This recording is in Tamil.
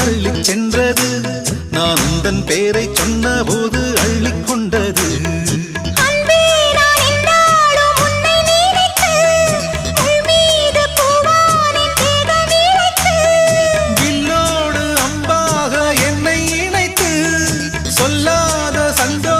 அள்ளி சென்றது. நான் உந்தன் பேரை சொன்ன போது அள்ளி கொண்டது சொல்லாத சந்தோஷம்